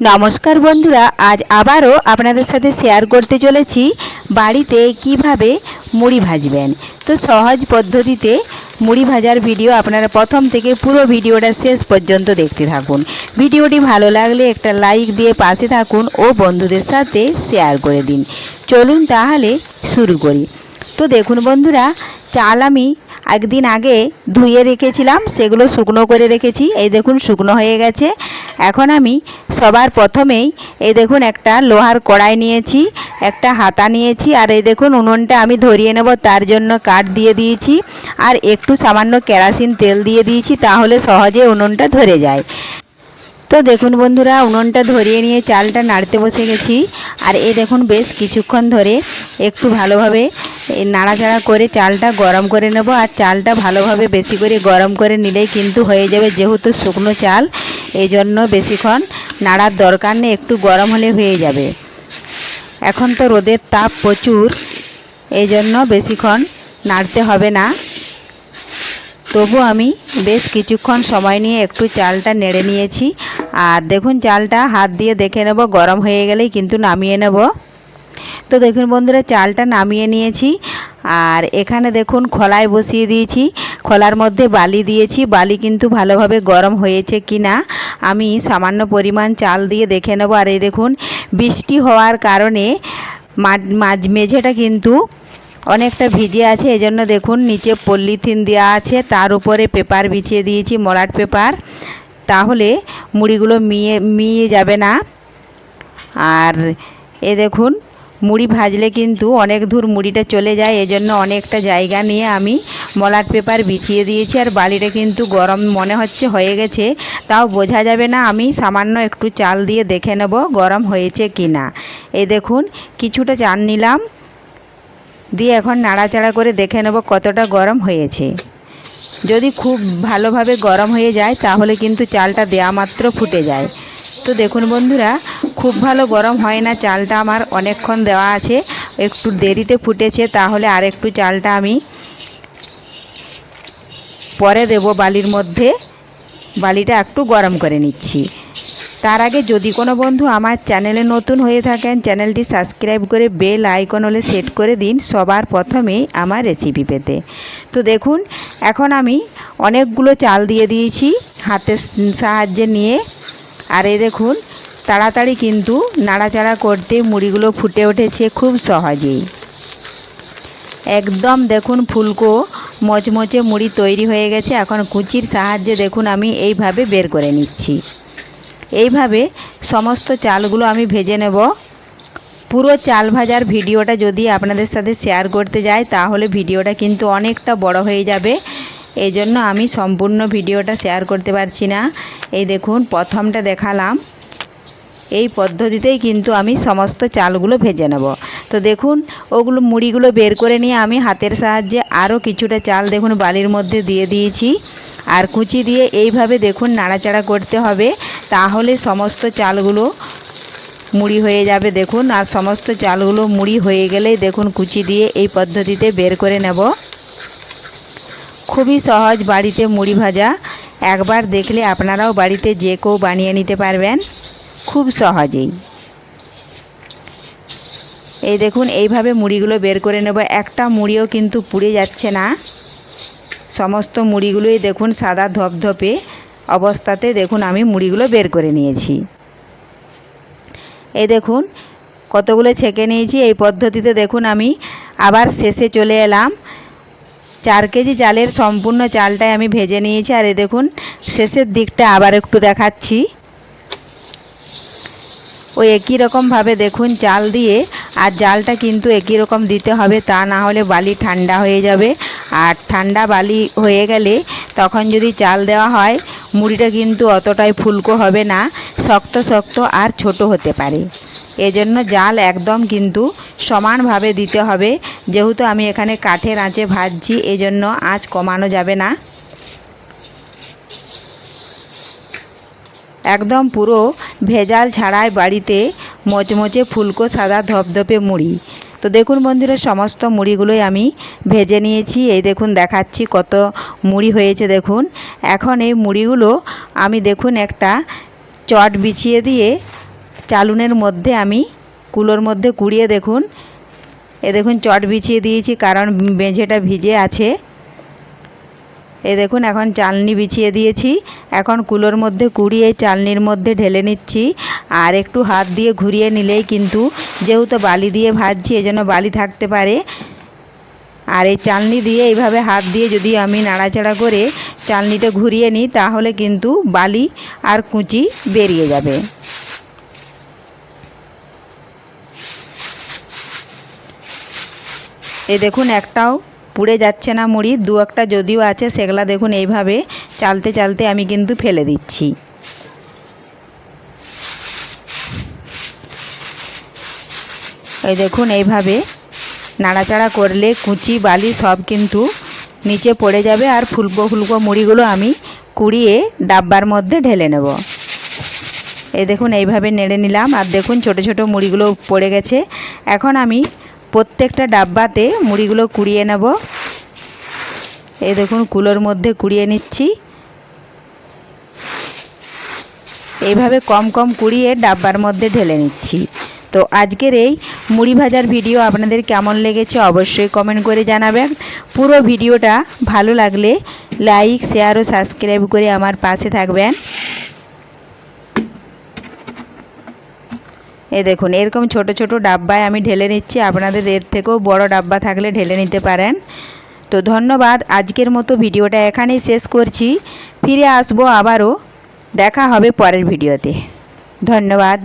নমস্কার বন্ধুরা, আজ আবারও আপনাদের সাথে শেয়ার করতে চলেছি বাড়িতে কীভাবে মুড়ি ভাজবেন। তো সহজ পদ্ধতিতে মুড়ি ভাজার ভিডিও আপনারা প্রথম থেকে পুরো ভিডিওটা শেষ পর্যন্ত দেখতে থাকুন। ভিডিওটি ভালো লাগলে একটা লাইক দিয়ে পাশে থাকুন ও বন্ধুদের সাথে শেয়ার করে দিন। চলুন তাহলে শুরু করি। তো দেখুন বন্ধুরা, চাল আমি একদিন আগে ধুয়ে রেখেছিলাম, সেগুলো শুকনো করে রেখেছি। এই দেখুন, শুকনো হয়ে গেছে। এখন আমি সবার প্রথমেই এই দেখুন, একটা লোহার কড়াই নিয়েছি, একটা হাতা নিয়েছি, আর এই দেখুন, উনুনটা আমি ধরিয়ে নেব, তার জন্য কাঠ দিয়ে দিয়েছি, আর একটু সামান্য কেরাসিন তেল দিয়ে দিয়েছি, তাহলে সহজে উনুনটা ধরে যায়। তো দেখুন বন্ধুরা, উনুনটা ধরিয়ে নিয়ে চালটা নাড়তে বসে গেছি। আর এ দেখুন বেশ কিছুক্ষণ ধরে একটু ভালোভাবে নাড়াচাড়া করে চালটা গরম করে নেব। আর চালটা ভালোভাবে বেশি করে গরম করে নিলেই কিন্তু হয়ে যাবে যেহেতু শুকনো চাল এই জন্য বেশিক্ষণ নাড়ার দরকার নেই, একটু গরম হলে হয়ে যাবে। এখন তো রোদের তাপ প্রচুর এই জন্য বেশিক্ষণ নাড়তে হবে না। তবু আমি বেশ কিছুক্ষণ সময় নিয়ে একটু চালটা নেড়ে নিয়েছি। আর দেখুন চালটা হাত দিয়ে দেখে নেব, গরম হয়ে গেলেই কিন্তু নামিয়ে নেব। তো দেখুন বন্ধুরা, চালটা নামিয়ে নিয়েছি। আর এখানে দেখুন খোলায় বসিয়ে দিয়েছি। খোলার মধ্যে বালি দিয়েছি। বালি কিন্তু ভালোভাবে গরম হয়েছে কি না আমি সামান্য পরিমাণ চাল দিয়ে দেখে নেব। আর এই দেখুন, বৃষ্টি হওয়ার কারণে মাঝ মেঝেটা কিন্তু অনেকটা ভিজে আছে। এজন্য দেখুন, নিচে পলিথিন দেওয়া আছে। তার উপরে পেপার বিছিয়ে দিয়েছি মরাট পেপার। তাহলে মুড়িগুলো মিয়ে মিয়ে যাবে না। আর এ দেখুন, মুড়ি ভাজলে কিন্তু অনেক দূর মুড়িটা চলে যায়, এজন্য অনেকটা জায়গা নিয়ে আমি মলাট পেপার বিছিয়ে দিয়েছি। আর বালিটা কিন্তু গরম মনে হচ্ছে হয়ে গেছে, তাও বোঝা যাবে না। আমি সামান্য একটু চাল দিয়ে দেখে নেব গরম হয়েছে কি না। এই দেখুন, কিছুটা চাল নিলাম, দিয়ে এখন নাড়াচাড়া করে দেখে নেব কতটা গরম হয়েছে। যদি খুব ভালোভাবে গরম হয়ে যায়, তাহলে কিন্তু চালটা দেয়া মাত্র ফুটে যায়। তো দেখুন বন্ধুরা, খুব ভালো গরম হয় না, চালটা আমার অনেকক্ষণ দেওয়া আছে। একটু দেরিতে ফুটেছে, তাহলে আর একটু চালটা আমি পরে দেব বালির মধ্যে। বালিটা একটু গরম করে নিচ্ছি। তার আগে যদি কোনো বন্ধু আমার চ্যানেলে নতুন হয়ে থাকেন, চ্যানেলটি সাবস্ক্রাইব করে বেল আইকন হলে সেট করে দিন সবার প্রথমেই আমার রেসিপি পেতে। তো দেখুন, এখন আমি অনেকগুলো চাল দিয়ে দিয়েছি হাতের সাহায্যে নিয়ে। আর এই দেখুন, তাড়াতাড়ি কিন্তু নাড়াচাড়া করতে মুড়িগুলো ফুটে উঠেছে খুব সহজেই। একদম দেখুন ফুলকো মচমচে মুড়ি তৈরি হয়ে গেছে। এখন কুচির সাহায্যে দেখুন আমি এইভাবে বের করে নিচ্ছি। এইভাবে সমস্ত চালগুলো আমি ভেজে নেব। পুরো চাল ভাজার ভিডিওটা যদি আপনাদের সাথে শেয়ার করতে যাই, তাহলে ভিডিওটা কিন্তু অনেকটা বড় হয়ে যাবে। এই জন্য আমি সম্পূর্ণ ভিডিওটা শেয়ার করতে পারছি না। এই দেখুন, প্রথমটা দেখালাম। এই পদ্ধতিতেই কিন্তু আমি সমস্ত চালগুলো ভেজে নেব। তো দেখুন, ওগুলো মুড়িগুলো বের করে নিয়ে আমি হাতের সাহায্যে আরও কিছুটা চাল দেখুন, বালির মধ্যে দিয়ে দিয়েছি। আর কুচি দিয়ে এইভাবে দেখুন নাড়াচাড়া করতে হবে, তাহলে সমস্ত চালগুলো মুড়ি হয়ে যাবে। দেখুন, আর সমস্ত চালগুলো মুড়ি হয়ে গেলেই দেখুন কুচি দিয়ে এই পদ্ধতিতে বের করে নেব। খুবই সহজ বাড়িতে মুড়ি ভাজা। একবার দেখলে আপনারাও বাড়িতে যে কেউ বানিয়ে নিতে পারবেন। খুব সহজেই। এই দেখুন, এইভাবে মুড়িগুলো বের করে নেব। একটা মুড়িও কিন্তু পুড়ে যাচ্ছে না। সমস্ত মুড়িগুলোই দেখুন সাদা ধপধপে অবস্থাতে দেখুন আমি মুড়িগুলো বের করে নিয়েছি। এই দেখুন, কতগুলো ছেঁকে নিয়েছি। এই পদ্ধতিতে দেখুন আমি আবার শেষে চলে এলাম। চার কেজি চালের সম্পূর্ণ চালটাই আমি ভেজে নিয়েছি আর এই দেখুন, শেষের দিকটা আবার একটু দেখাচ্ছি। ওই একই রকমভাবে দেখুন, চাল দিয়ে আর জালটা কিন্তু একই রকম দিতে হবে, তা না হলে বালি ঠান্ডা হয়ে যাবে। আর ঠান্ডা বালি হয়ে গেলে তখন যদি চাল দেওয়া হয়, মুড়িটা কিন্তু অতটাই ফুলকো হবে না, শক্ত শক্ত আর ছোট হতে পারে। এজন্য জাল একদম কিন্তু সমানভাবে দিতে হবে। যেহেতু আমি এখানে কাঠের আঁচে ভাজছি, এজন্য আঁচ কমানো যাবে না। একদম পুরো ভেজাল ছাড়াই বাড়িতে মচমচে ফুলকো সাদা ধপধপে মুড়ি। তো দেখুন বন্ধুরা, সমস্ত মুড়িগুলোই আমি ভেজে নিয়েছি। এই দেখুন, দেখাচ্ছি কত মুড়ি হয়েছে, দেখুন। এখন এই মুড়িগুলো আমি দেখুন একটা চট বিছিয়ে দিয়ে চালুনের মধ্যে আমি কুলোর মধ্যে কুড়িয়ে দেখুন। এ দেখুন, চট বিছিয়ে দিয়েছি কারণ মেঝেটা ভিজে আছে। এ দেখুন, এখন চালনি বিছিয়ে দিয়েছি। এখন কুলোর মধ্যে কুড়িয়ে চালনির মধ্যে ঢেলে নিচ্ছি। আর একটু হাত দিয়ে ঘুরিয়ে নিলেই কিন্তু যেহেতু বালি দিয়ে ভাজছি, এজন্য বালি থাকতে পারে। আর এই চালনি দিয়ে এইভাবে হাত দিয়ে যদি আমি নাড়াচাড়া করে চালনিটা ঘুরিয়ে নিই, তাহলে কিন্তু বালি আর কুচি বেরিয়ে যাবে। এ দেখুন, একটাও পুড়ে যাচ্ছে না মুড়ি, দু একটা যদিও আছে, সেগুলা দেখুন এইভাবে চালতে চালতে আমি কিন্তু ফেলে দিচ্ছি। এই দেখুন এইভাবে নাড়াচাড়া করলে কুচি, বালি সব কিন্তু নিচে পড়ে যাবে আর ফুলকো ফুলকো মুড়িগুলো আমি কুড়িয়ে ডাব্বার মধ্যে ঢেলে নেব। এই দেখুন এইভাবে নেড়ে নিলাম আর দেখুন ছোট ছোট মুড়িগুলো পড়ে গেছে। এখন আমি প্রত্যেকটা ডাব্বাতে মুড়িগুলো কুড়িয়ে নেব। এই দেখুন, কুলোর মধ্যে কুড়িয়ে নিচ্ছি। এইভাবে কম কম কুড়িয়ে ডাব্বার মধ্যে ঢেলে নিচ্ছি। তো আজকের এই মুড়ি ভাজার ভিডিও আপনাদের কেমন লেগেছে অবশ্যই কমেন্ট করে জানাবেন। পুরো ভিডিওটা ভালো লাগলে লাইক, শেয়ার ও সাবস্ক্রাইব করে আমার পাশে থাকবেন। এই দেখুন, এরকম ছোট ছোট ডাব্বায় আমি ঢেলে নিচ্ছি। আপনাদের এর থেকেও বড় ডাব্বা থাকলে ঢেলে নিতে পারেন। তো ধন্যবাদ, আজকের মতো ভিডিওটা এখানেই শেষ করছি। ফিরে আসব আবারও, দেখা হবে পরের ভিডিওতে। ধন্যবাদ।